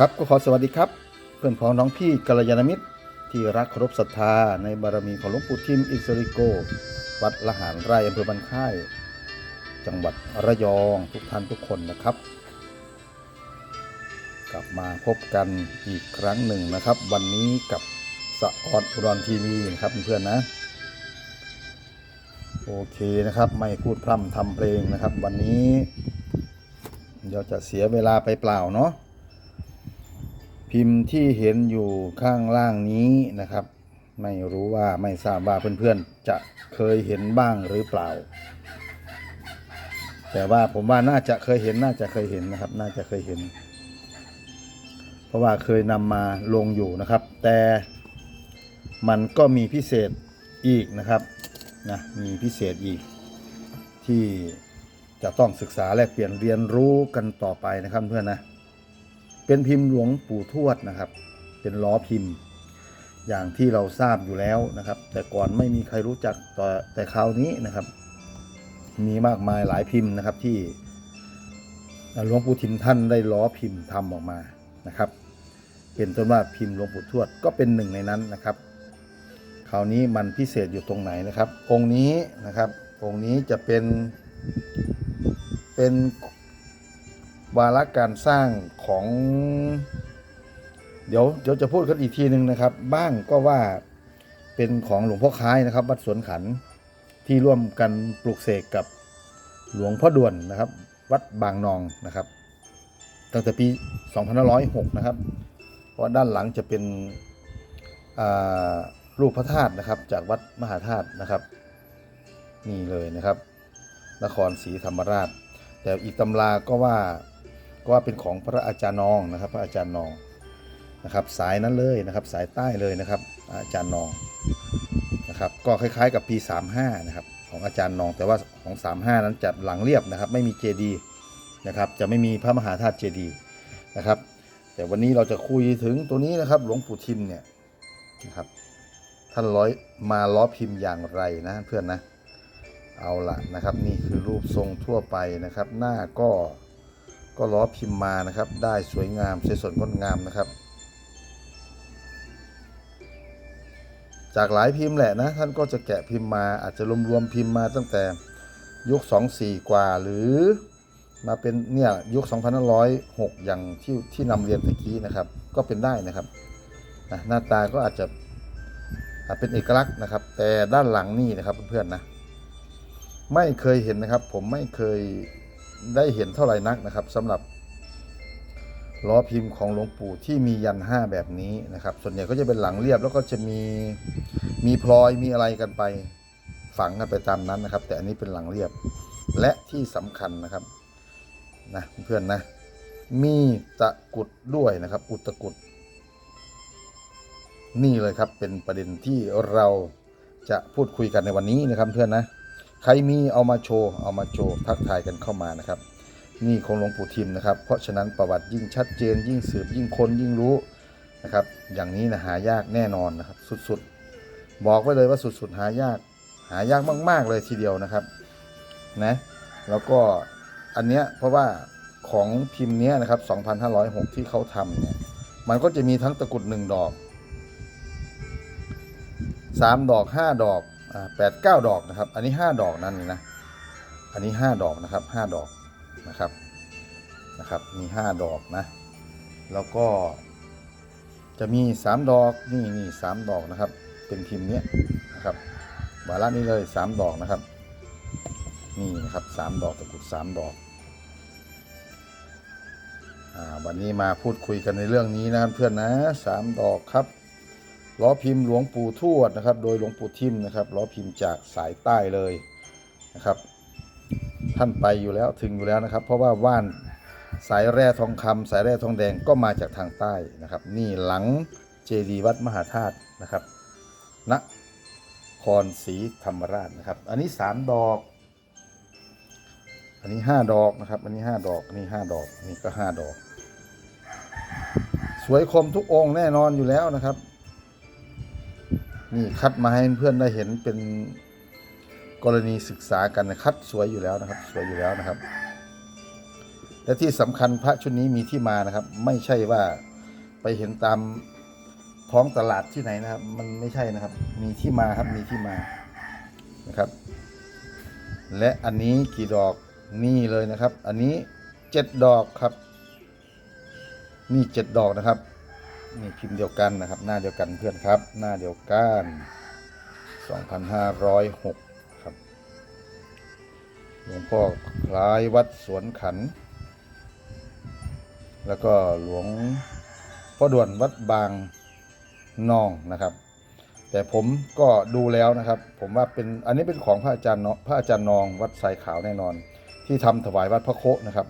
ครับก็ขอสวัสดีครับ เพื่อนพ้องน้องพี่กัลยาณมิตร ที่รักเคารพศรัทธาในบารมีของหลวงปู่ทิมอิสริโก วัดละหารไร่อำเภอบันค่าย จังหวัดระยองทุกท่านทุกคนนะครับ กลับมาพบกันอีกครั้งหนึ่งนะครับ วันนี้กับสะออนอุดรทีวีนะครับเพื่อนๆนะโอเคนะครับไม่พูดพร่ำทำเพลงนะครับ วันนี้เดี๋ยวจะเสียเวลาไปเปล่าเนาะ พิมพ์ที่เห็นอยู่ข้างล่างนี้นะครับ ไม่รู้ว่าไม่ทราบว่าเพื่อนๆจะเคยเห็นบ้างหรือเปล่า แต่ว่าผมว่าน่าจะเคยเห็นน่าจะเคยเห็นนะครับ น่าจะเคยเห็น เพราะว่าเคยนำมาลงอยู่นะครับ แต่มันก็มีพิเศษอีกนะครับนะมีพิเศษอีก ที่จะต้องศึกษาแลกเปลี่ยนเรียนรู้กันต่อไปนะครับเพื่อนนะ เป็นพิมพ์หลวงปู่ทวดนะครับ เป็นล้อพิมพ์ อย่างที่เราทราบอยู่แล้วนะครับ แต่ก่อนไม่มีใครรู้จักแต่แต่คราวนี้นะครับ มีมากมายหลายพิมพ์นะครับที่หลวงปู่ทิมท่านได้ล้อพิมพ์ทำออกมานะครับ เป็นต้นว่าพิมพ์หลวงปู่ทวดก็เป็นหนึ่งในนั้นนะครับคราวนี้มันพิเศษอยู่ตรงไหนนะครับ องค์นี้นะครับ องค์นี้จะเป็นเป็น วาระการสร้างของ เดี๋ยวเดี๋ยวจะพูดกันอีกทีหนึ่งนะครับ บ้างก็ว่าเป็นของหลวงพ่อค้ายนะครับ วัดสวนขันที่ร่วมกันปลูกเสกกับหลวงพ่อด่วนนะครับ วัดบางนองนะครับ ตั้งแต่ปี2506นะครับ เพราะด้านหลังจะเป็นรูปพระธาตุนะครับ จากวัดมหาธาตุนะครับ นี่เลยนะครับ นครศรีธรรมราช แต่อีกตำราก็ว่า ก็ว่าเป็นของพระอาจารย์นองนะครับ พระอาจารย์นองนะครับ สายนั้นเลยนะครับ สายใต้เลยนะครับ อาจารย์นองนะครับ ก็คล้ายๆกับปี 35 นะครับ ของอาจารย์นองแต่ว่าของ 35 นั้นจะหลังเรียบนะครับ ไม่มีเจดีนะครับจะไม่มีพระมหาธาตุเจดีนะครับ แต่วันนี้เราจะคุยถึงตัวนี้นะครับ หลวงปู่ทิมเนี่ยนะครับท่านร้อยมาล้อพิมพ์อย่างไรนะเพื่อนนะเอาละนะครับ นี่คือรูปทรงทั่วไปนะครับ หน้าก็ ก็ล้อพิมพ์มานะครับได้สวยงามสวยสดงดงามนะครับ จากหลายพิมพ์แหละนะท่านก็จะแกะพิมพ์มาอาจจะรวมๆพิมพ์มาตั้งแต่ยุค 24 กว่าหรือมาเป็นเนี่ยยุค 2506 อย่างที่ที่นำเรียนตะกี้นะครับ ก็เป็นได้นะครับนะหน้าตาก็อาจจะอาจเป็นเอกลักษณ์นะครับ แต่ด้านหลังนี่นะครับเพื่อนๆนะไม่เคยเห็นนะครับ ผมไม่เคย ได้เห็นเท่าไหร่นักนะครับสำหรับล้อพิมพ์ของหลวงปู่ที่มียันห้าแบบนี้นะครับ ส่วนใหญ่ก็จะเป็นหลังเรียบแล้วก็จะมีมีพลอยมีอะไรกันไปฝังกันไปตามนั้นนะครับ แต่อันนี้เป็นหลังเรียบและที่สำคัญนะครับนะเพื่อนนะมีตะกุดด้วยนะครับ อุตกรุดนี่เลยครับเป็นประเด็นที่เราจะพูดคุยกันในวันนี้นะครับเพื่อนนะ ใครมีเอามาโชว์เอามาโชว์ทักทายกันเข้ามานะครับ นี่ของหลวงปู่ทิมนะครับ เพราะฉะนั้นประวัติยิ่งชัดเจน ยิ่งสืบยิ่งคนยิ่งรู้นะครับ อย่างนี้นะหายากแน่นอนนะครับ สุดๆ บอกไว้เลยว่าสุดๆ หายาก หายากมาก ๆ เลยทีเดียวนะครับนะแล้วก็อันเนี้ยเพราะว่าของพิมพ์เนี้ยนะครับ 2,506 ที่เขาทำเนี่ยมันก็จะมีทั้งตะกรุดหนึ่งดอกสามดอกห้าดอก แปดเก้าดอกนะครับ อันนี้ห้าดอกนั่นนี่นะ อันนี้ห้าดอกนะครับห้าดอกนะครับนะครับ มีห้าดอกนะ แล้วก็จะมีสามดอกนี่นี่สามดอกนะครับ เป็นพิมพ์เนี้ยนะครับวาระนี้เลยสามดอกนะครับ นี่นะครับสามดอกตะกุดสามดอกอวันนี้มาพูดคุยกันในเรื่องนี้นะครับเพื่อนนะสามดอกครับ ล้อพิมพ์หลวงปู่ทวดนะครับ โดยหลวงปู่ทิมนะครับล้อพิมพ์จากสายใต้เลยนะครับ ท่านไปอยู่แล้วถึงอยู่แล้วนะครับ เพราะว่าว่านสายแร่ทองคำสายแร่ทองแดงก็มาจากทางใต้นะครับ นี่หลังเจดีย์วัดมหาธาตุนะครับนครศรีธรรมราชนะครับ อันนี้สามดอก อันนี้ห้าดอกนะครับ อันนี้ห้าดอก อันนี้ห้าดอก อันนี่ก็ห้าดอก สวยคมทุกองค์แน่นอนอยู่แล้วนะครับ นี่คัดมาให้เพื่อนได้เห็นเป็นกรณีศึกษากันนะคัดสวยอยู่แล้วนะครับ สวยอยู่แล้วนะครับ และที่สำคัญพระชุดนี้มีที่มานะครับ ไม่ใช่ว่าไปเห็นตามท้องตลาดที่ไหนนะครับ มันไม่ใช่นะครับ มีที่มาครับมีที่มานะครับ และอันนี้กี่ดอกนี่เลยนะครับ อันนี้เจ็ดดอกครับ นี่เจ็ดดอกนะครับ นี่พิมพ์เดียวกันนะครับ หน้าเดียวกันเพื่อนครับ หน้าเดียวกัน 2506 ครับ หลวงพ่อคล้ายวัดสวนขัน แล้วก็หลวงพ่อด่วนวัดบางนองนะครับ แต่ผมก็ดูแล้วนะครับ ผมว่าเป็นอันนี้เป็นของพระอาจารย์เนาะพระอาจารย์นองวัดสายขาวแน่นอน ที่ทำถวายวัดพระโคนะครับ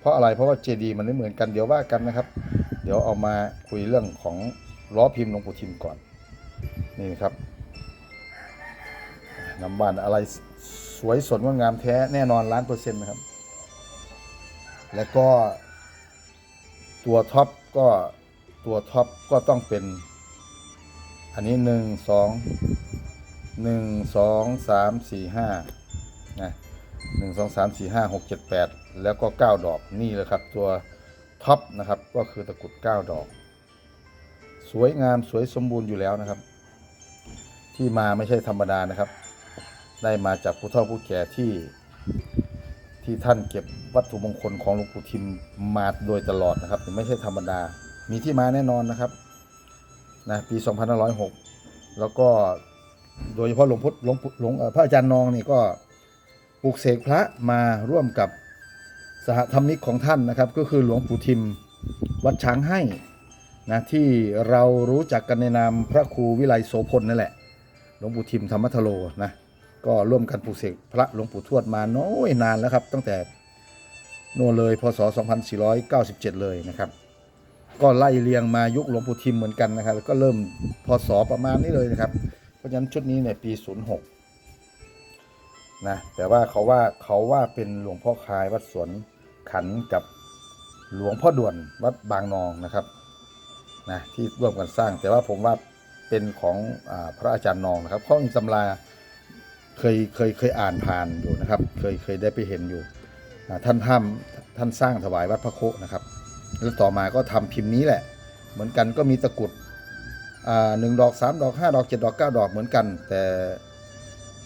เพราะอะไรเพราะว่าเจดีย์มันไม่เหมือนกันเดี๋ยวว่ากันนะครับ เดี๋ยวเอามาคุยเรื่องของล้อพิมพ์หลวงปู่ทิมก่อน นี่นะครับน้ำบานอะไรสวยสดงดงามแท้แน่นอนล้านเปอร์เซ็นต์นะครับ แล้วก็ตัวท็อปก็ตัวท็อปก็ต้องเป็น อันนี้หนึ่งสองหนึ่งสองสามสี่ห้านะหนึ่งสองสามสี่ห้าหกเจ็ดแปดแล้วก็เก้าดอกนี่เลยครับตัว ท็อปนะครับก็คือตะกรุดเก้าดอก สวยงามสวยสมบูรณ์อยู่แล้วนะครับ ที่มาไม่ใช่ธรรมดานะครับ ได้มาจากผู้เฒ่าผู้แก่ที่ที่ท่านเก็บวัตถุมงคลของหลวงปู่ทิมมาโดยตลอดนะครับ ไม่ใช่ธรรมดา มีที่มาแน่นอนนะครับนะปี 2506 แล้วก็โดยเฉพาะหลวงพุทธหลวงหลวงพระอาจารย์นองนี่ก็ปลูกเสกพระมาร่วมกับ สหธรรมิกของท่านนะครับ ก็คือหลวงปู่ทิมวัดช้างให้นะที่เรารู้จักกันในนามพระครูวิไลโสพลนั่นแหละหลวงปู่ทิมธรรมทโลนะก็ร่วมกันปลูกเสกพระหลวงปู่ทวดมาน้อยนานแล้วครับ ตั้งแต่โน่นเลยพศ 2497 เลยนะครับ ก็ไล่เรียงมายุคหลวงปู่ทิมเหมือนกันนะครับแล้วก็เริ่มพศประมาณนี้เลยนะครับ เพราะฉะนั้นชุดนี้เนี่ยปี 06นะแต่ว่าเขาว่าเขาว่าเป็นหลวงพ่อคายวัดสวน ขันกับหลวงพ่อด่วนวัดบางนองนะครับนะที่ร่วมกันสร้าง แต่ว่าผมว่าเป็นของอพระอาจารย์นองนะครับเพราะมีตำราเคยเคยเคยอ่านผ่านอยู่นะครับ เคยเคยได้ไปเห็นอยู่อ่าท่านทำท่านสร้างถวายวัดพระโคนะครับ แล้วต่อมาก็ทำพิมพ์นี้แหละ เหมือนกันก็มีตะกุดอ่าหนึ่งดอกสามดอกห้าดอกเจ็ดดอกเก้าดอกเหมือนกัน แต่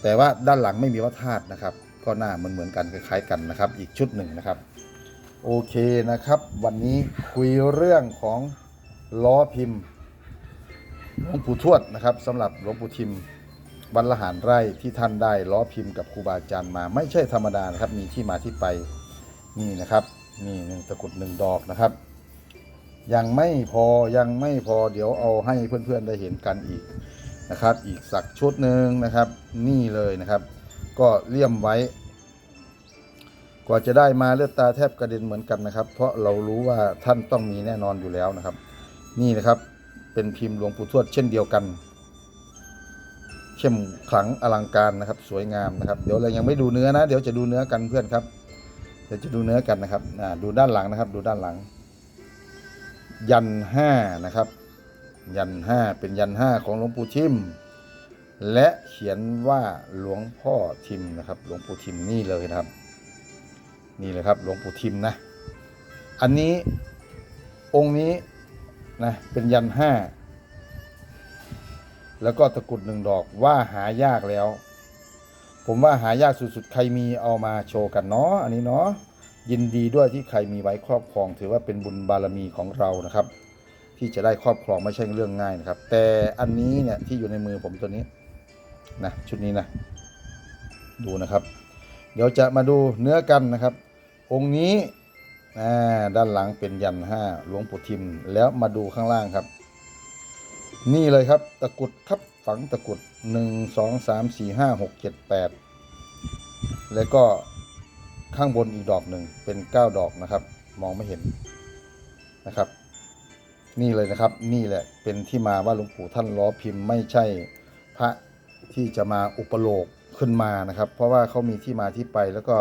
แต่ว่าด้านหลังไม่มีวัดธาตุนะครับ ก็หน้าเหมือนเหมือนกันคล้ายๆกันนะครับ อีกชุดหนึ่งนะครับ โอเคนะครับ วันนี้คุยเรื่องของล้อพิมพ์หลวงปู่ทวดนะครับสำหรับหลวงปู่ทิมวันละหารไร่ที่ท่านได้ล้อพิมพ์กับครูบาอาจารย์มา ไม่ใช่ธรรมดานะครับ มีที่มาที่ไปนี่นะครับนี่หนึ่งตะกรุดหนึ่งดอกนะครับ ยังไม่พอยังไม่พอเดี๋ยวเอาให้เพื่อนๆได้เห็นกันอีกนะครับ อีกสักชุดหนึ่งนะครับ นี่เลยนะครับ ก็เลี่ยมไว้ กว่าจะได้มาเลือดตาแทบกระเด็นเหมือนกันนะครับ เพราะเรารู้ว่าท่านต้องมีแน่นอนอยู่แล้วนะครับ นี่นะครับเป็นพิมพ์หลวงปู่ทวดเช่นเดียวกัน เข้มขลังอลังการนะครับ สวยงามนะครับ เดี๋ยวเรายังไม่ดูเนื้อนะ เดี๋ยวจะดูเนื้อกันเพื่อนครับ เดี๋ยวจะดูเนื้อกันนะครับอ่าดูด้านหลังนะครับ ดูด้านหลัง ยันห้านะครับ ยันห้าเป็นยันห้าของหลวงปู่ทิมและเขียนว่าหลวงพ่อทิมนะครับ หลวงปู่ทิมนี่เลยนะครับ นี่เลยครับหลวงปู่ทิมนะ อันนี้องค์นี้นะเป็นยันห้า แล้วก็ตะกรุดหนึ่งดอกว่าหายากแล้ว ผมว่าหายากสุดๆ ใครมีเอามาโชว์กันเนาะอันนี้เนาะยินดีด้วยที่ใครมีไว้ครอบครอง ถือว่าเป็นบุญบารมีของเรานะครับ ที่จะได้ครอบครองไม่ใช่เรื่องง่ายนะครับ แต่อันนี้เนี่ยที่อยู่ในมือผมตัวนี้นะชุดนี้นะ ดูนะครับ เดี๋ยวจะมาดูเนื้อกันนะครับ องค์นี้ด้านหลังเป็นยันห้าหลวงปู่ทิม แล้วมาดูข้างล่างครับ นี่เลยครับตะกุดครับฝังตะกุดหนึ่งสองสามสี่ห้าหกเจ็ดแปดแล้วก็ข้างบนอีกดอกหนึ่งเป็นเก้าดอกนะครับ มองไม่เห็นนะครับ นี่เลยนะครับนี่แหละเป็นที่มาว่าหลวงปู่ท่านล้อพิมพ์ไม่ใช่พระที่จะมาอุปโลกขึ้นมานะครับ เพราะว่าเขามีที่มาที่ไปแล้วก็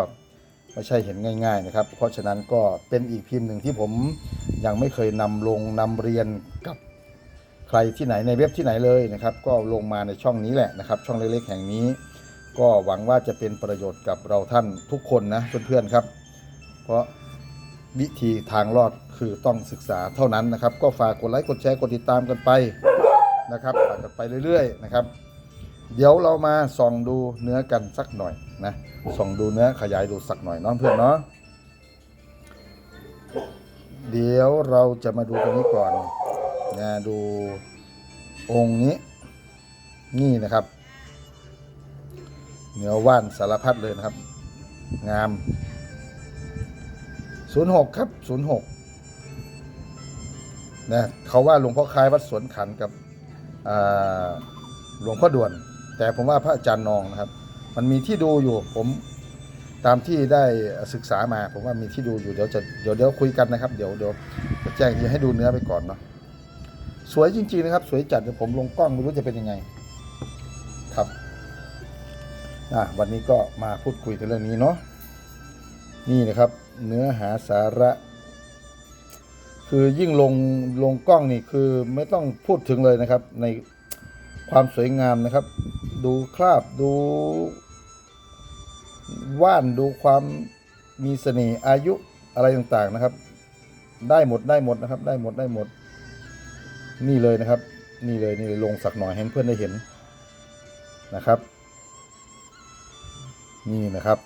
ไม่ใช่เห็นง่ายๆนะครับ เพราะฉะนั้นก็เป็นอีกพิมพ์หนึ่งที่ผมยังไม่เคยนำลงนำเรียนกับใครที่ไหนในเว็บที่ไหนเลยนะครับ ก็ลงมาในช่องนี้แหละนะครับ ช่องเล็กๆ แห่งนี้ ก็หวังว่าจะเป็นประโยชน์กับเราท่านทุกคนนะเพื่อนๆครับ เพราะวิธีทางรอดคือต้องศึกษาเท่านั้นนะครับ ก็ฝากกดไลค์กดแชร์กดติดตามกันไปนะครับฝากกันไปเรื่อยๆนะครับ เดี๋ยวเรามาส่องดูเนื้อกันสักหน่อยนะส่องดูเนื้อขยายดูสักหน่อยน้องเพื่อนเนาะเดี๋ยวเราจะมาดูตรงนี้ก่อนนะดูองค์นี้ นี่นะครับ เนื้อว่านสารพัดเลยนะครับ งาม 06 ครับ 06นะเขาว่าหลวงพ่อคล้ายวัดสวนขันกับหลวงพ่อด่วน แต่ผมว่าพระอาจารย์นองนะครับ มันมีที่ดูอยู่ผมตามที่ได้ศึกษามาผมว่ามีที่ดูอยู่เดี๋ยวจะเดี๋ยวเดี๋ยวคุยกันนะครับ เดี๋ยวเดี๋ยวจะแจ้งทีให้ดูเนื้อไปก่อนเนาะสวยจริงๆนะครับ สวยจัดเดี๋ยวผมลงกล้องไม่รู้จะเป็นยังไง ครับวันนี้ก็มาพูดคุยกันเรื่องนี้เนาะนี่นะครับ เนื้อหาสาระ คือยิ่งลงลงกล้องนี่คือไม่ต้องพูดถึงเลยนะครับ ในความสวยงามนะครับ ดูคราบดูว่านดูความมีเสน่ห์อายุอะไรต่างๆนะครับ ได้หมดได้หมดนะครับ ได้หมดได้หมด นี่เลยนะครับ นี่เลยนี่เลยลงสักหน่อยให้เพื่อนได้เห็นนะครับ นี่นะครับ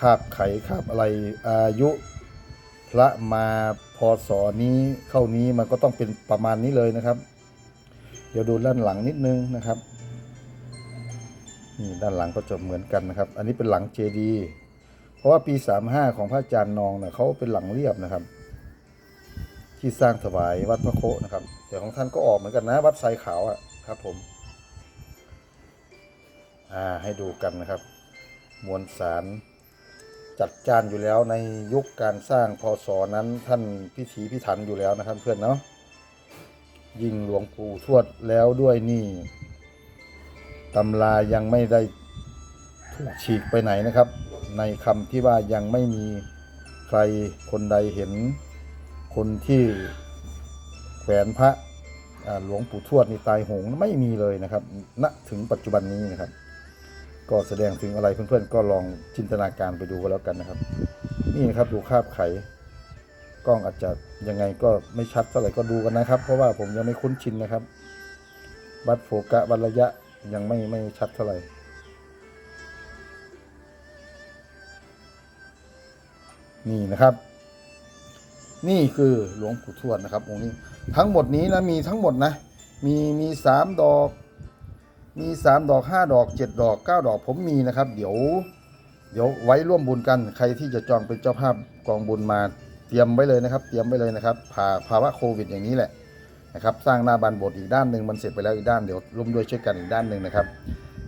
คาบไข่คาบอะไรอายุพระมาพศนี้เข้านี้มันก็ต้องเป็นประมาณนี้เลยนะครับ เดี๋ยวดูด้านหลังนิดนึงนะครับ นี่ด้านหลังก็จะเหมือนกันนะครับ อันนี้เป็นหลังเจดีเพราะว่าปี 35 ของพระอาจารย์นองเนี่ยเขาเป็นหลังเรียบนะครับ ที่สร้างถวายวัดพระโคนะครับ แต่ของท่านก็ออกเหมือนกันนะ วัดไซขาวอะครับผม อ่าให้ดูกันนะครับ มวลสารจัดจานอยู่แล้วในยุคการสร้างพศนั้นท่านพิถีพิถันอยู่แล้วนะครับเพื่อนเนาะยิ่งหลวงปู่ทวดแล้วด้วยนี่ ตำรายังไม่ได้ถูกฉีกไปไหนนะครับ ในคำที่ว่ายังไม่มีใครคนใดเห็น คนที่แขวนพระหลวงปู่ทวดนี่ตายโหงไม่มีเลยนะครับณถึงปัจจุบันนี้นะครับ ก็แสดงถึงอะไรเพื่อนๆ ก็ลองจินตนาการไปดูกันแล้วกันนะครับ นี่นะครับดูคาบไขกล้องอาจจะยังไงก็ไม่ชัดเท่าไหร่ก็ดูกันนะครับ เพราะว่าผมยังไม่คุ้นชินนะครับวัดโฟกัสวัดระยะ ยังไม่ไม่ชัดเท่าไหร่นี่นะครับ นี่คือหลวงปู่ทวดนะครับองค์นี้ ทั้งหมดนี้นะมีทั้งหมดนะ มีมีสามดอก มีสามดอกห้าดอกเจ็ดดอกเก้าดอกผมมีนะครับ เดี๋ยวเดี๋ยวไว้ร่วมบุญกัน ใครที่จะจองเป็นเจ้าภาพกองบุญมาเตรียมไว้เลยนะครับ เตรียมไว้เลยนะครับผ่าภาวะโควิดอย่างนี้แหละ นะครับสร้างหน้าบานโบสถ์อีกด้านหนึ่งมันเสร็จไปแล้วอีกด้านเดี๋ยวร่วมด้วยช่วยกันอีกด้านหนึ่งนะครับ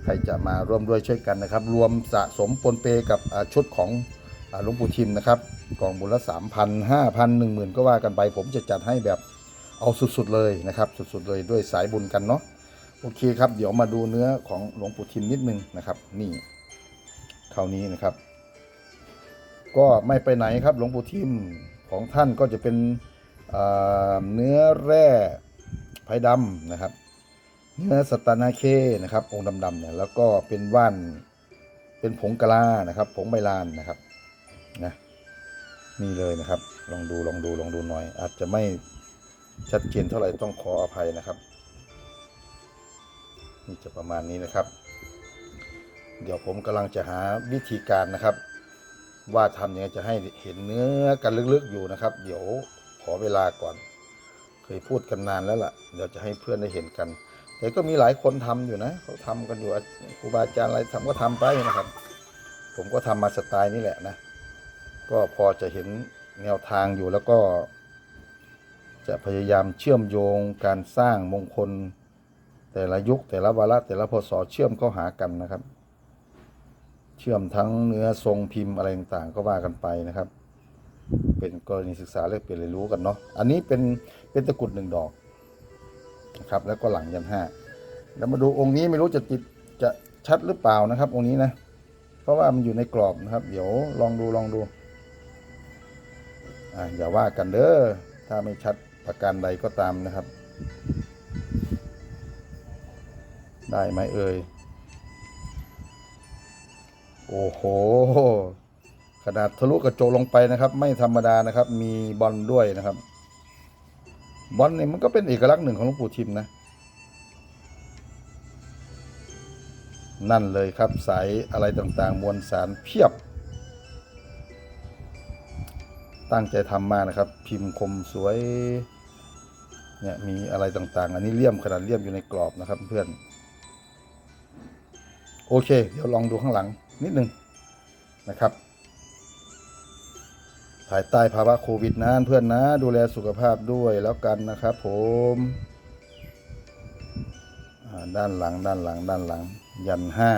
ใครจะมาร่วมด้วยช่วยกันนะครับ รวมสะสมปนเปกับชุดของหลวงปู่ทิมนะครับกองบุญละสามพันห้าพันหนึ่งหมื่นก็ว่ากันไป ผมจะจัดให้แบบเอาสุดๆเลยนะครับสุดๆเลยด้วยสายบุญกันเนาะโอเคครับ เดี๋ยวมาดูเนื้อของหลวงปู่ทิมนิดนึงนะครับ นี่คราวนี้นะครับ ก็ไม่ไปไหนครับหลวงปู่ทิมของท่านก็จะเป็น เนื้อแร่ไผ่ดำนะครับ เนื้อสตานาเคนะครับ องค์ดำๆเนี่ยแล้วก็เป็นว่านเป็นผงกะลานะครับ ผงใบลานนะครับนะนี่เลยนะครับ ลองดูลองดูลองดูหน่อย อาจจะไม่ชัดเจนเท่าไหร่ต้องขออภัยนะครับ นี่จะประมาณนี้นะครับ เดี๋ยวผมกำลังจะหาวิธีการนะครับ ว่าทำยังไงจะให้เห็นเนื้อกันลึกๆอยู่นะครับ เดี๋ยว อเวลาก่อน เคยพูดกันนานแล้วล่ะ เดี๋ยวจะให้เพื่อนได้เห็นกัน แต่ก็มีหลายคนทำอยู่นะ เขาทำกันอยู่ครูบาอาจารย์อะไรทำก็ทำไปนะครับ ผมก็ทำมาสไตล์นี้แหละนะ ก็พอจะเห็นแนวทางอยู่แล้วก็ จะพยายามเชื่อมโยงการสร้างมงคล แต่ละยุคแต่ละวาระแต่ละพศเชื่อมเข้าหากันนะครับ เชื่อมทั้งเนื้อทรงพิมพ์อะไรต่างๆก็ว่ากันไปนะครับ เป็นกรณีศึกษาแลกเปลี่ยนเรียนรู้กันเนาะอันนี้เป็นเป็นตะกรุดหนึ่งดอกนะครับ แล้วก็หลังยันห้าแล้วมาดูองค์นี้ไม่รู้จะติดจะชัดหรือเปล่านะครับ องค์นี้นะ เพราะว่ามันอยู่ในกรอบนะครับ เดี๋ยวลองดูลองดูอ่าอย่าว่ากันเด้อถ้าไม่ชัดประการใดก็ตามนะครับ ได้ไหมเอ่ยโอ้โห ขนาดทะลุกระจกลงไปนะครับ ไม่ธรรมดานะครับ มีบอลด้วยนะครับบอลเนี่ยมันก็เป็นเอกลักษณ์หนึ่งของหลวงปู่ทิมนะ นั่นเลยครับสายอะไรต่างๆ มวลสารเพียบ ตั้งใจทำมากนะครับ พิมพ์คมสวยเนี่ยมีอะไรต่างๆ อันนี้เลี่ยมขนาดเลี่ยมอยู่ในกรอบนะครับเพื่อนโอเค เดี๋ยวลองดูข้างหลังนิดนึงนะครับ ภายใต้ภาวะโควิดนะเพื่อนนะ ดูแลสุขภาพด้วยแล้วกันนะครับผมด้านหลังด้านหลังด้านหลัง ยันห้า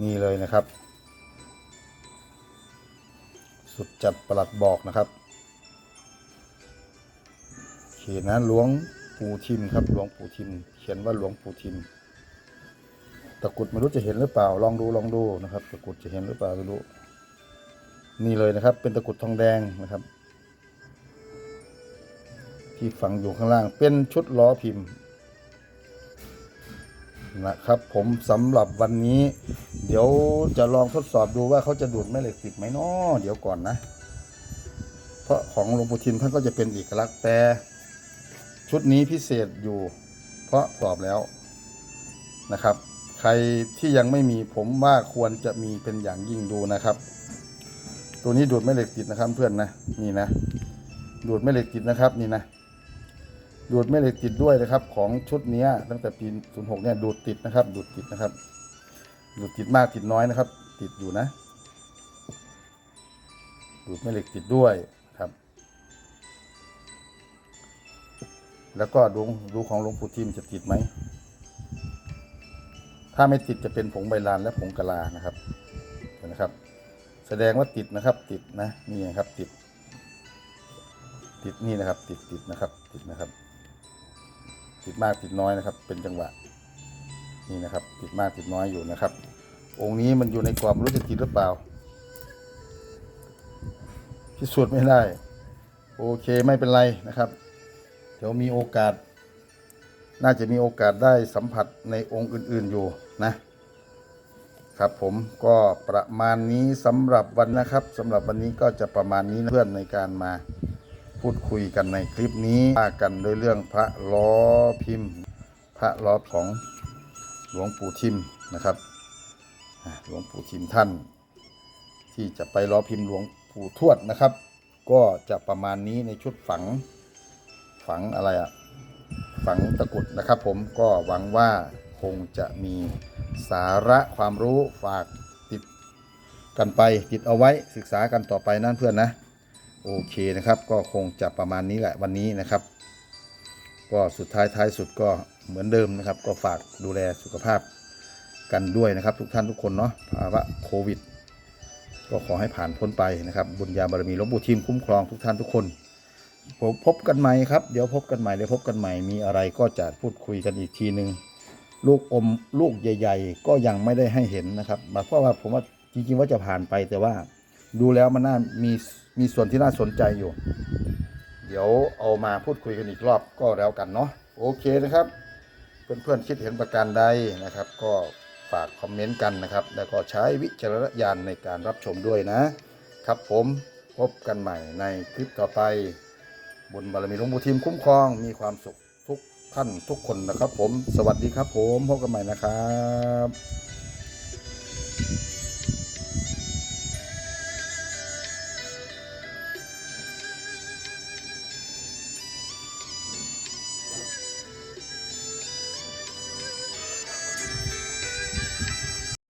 นี่เลยนะครับ สุดจัดประหลัดบอกนะครับเขียนนะหลวงปู่ทิมครับหลวงปู่ทิม เขียนว่าหลวงปู่ทิมตะกุดไม่รู้จะเห็นหรือเปล่าลองดูลองดูนะครับตะกุดจะเห็นหรือเปล่าไม่รู้ นี่เลยนะครับ เป็นตะกรุดทองแดงนะครับ ที่ฝังอยู่ข้างล่าง เป็นชุดล้อพิมพ์นะครับ ผมสำหรับวันนี้ เดี๋ยวจะลองทดสอบดูว่าเขาจะดูดแม่เหล็กติดไหมเนาะเดี๋ยวก่อนนะ เพราะของหลวงปู่ทิมท่านก็จะเป็นเอกลักษณ์แต่ชุดนี้พิเศษอยู่ เพราะตอบแล้วนะครับ ใครที่ยังไม่มีผมว่าควรจะมีเป็นอย่างยิ่งดูนะครับ ตัวนี้ดูดแม่เหล็กติดนะครับเพื่อนนะนี่นะ ดูดแม่เหล็กติดนะครับนี่นะดูดแม่เหล็กติดด้วยนะครับ ของชุดนี้ตั้งแต่ปี 06 เนี่ยดูดติดนะครับ ดูดติดนะครับ ดูดติดมากติดน้อยนะครับ ติดอยู่นะ ดูดแม่เหล็กติดด้วยครับ แล้วก็ดูดูของหลวงปู่ทิมจะติดไหมถ้าไม่ติดจะเป็นผงใบลานและผงกะลานะครับเห็นนะครับ แสดงว่าติดนะครับ ติดนะนี่นะครับติด ติดนี่นะครับ ติดติดนะครับติดนะครับ ติดมากติดน้อยนะครับ เป็นจังหวะนี่นะครับ ติดมากติดน้อยอยู่นะครับ องค์นี้มันอยู่ในกรอบไม่รู้จะติดหรือเปล่าพิสูจน์ไม่ได้ โอเคไม่เป็นไรนะครับ เดี๋ยวมีโอกาส น่าจะมีโอกาสได้สัมผัสในองค์อื่น ๆอยู่นะ ครับผมก็ประมาณนี้สำหรับวันนะครับสำหรับวันนี้ก็จะประมาณนี้นะเพื่อนในการมาพูดคุยกันในคลิปนี้ว่ากันโดยเรื่องพระล้อพิมพ์ พระล้อของหลวงปู่ทิมนะครับหลวงปู่ทิมท่าน ที่จะไปล้อพิมพ์หลวงปู่ทวดนะครับ ก็จะประมาณนี้ในชุดฝังฝังอะไรอะฝังตะกรุดนะครับ ผมก็หวังว่า คงจะมีสาระความรู้ฝากติดกันไปติดเอาไว้ศึกษากันต่อไปนั่นเพื่อนนะ โอเคนะครับ ก็คงจะประมาณนี้แหละวันนี้นะครับ ก็สุดท้ายท้ายสุดก็เหมือนเดิมนะครับ ก็ฝากดูแลสุขภาพกันด้วยนะครับ ทุกท่านทุกคนเนาะภาวะโควิด ก็ขอให้ผ่านพ้นไปนะครับ บุญญาบารมีหลวงปู่ทิมคุ้มครองทุกท่านทุกคนพบกันใหม่ครับ เดี๋ยวพบกันใหม่เดี๋ยวพบกันใหม่มีอะไรก็จะพูดคุยกันอีกทีหนึ่ง ลูกอมลูกใหญ่ ๆ ก็ยังไม่ได้ให้เห็นนะครับเพราะว่าผมว่าจริงๆว่าจะผ่านไปแต่ว่า ดูแล้วมันน่ามีมีส่วนที่น่าสนใจอยู่ เดี๋ยวเอามาพูดคุยกันอีกรอบก็แล้วกันเนาะโอเคนะครับ เพื่อนๆคิดเห็นประการใดนะครับ ก็ฝากคอมเมนต์กันนะครับ แล้วก็ใช้วิจารณญาณในการรับชมด้วยนะ ครับผมพบกันใหม่ในคลิปต่อไปบุญบารมีหลวงปู่ทิมคุ้มครองมีความสุข ท่านทุกคนนะครับผม สวัสดีครับผมพบกันใหม่นะครับ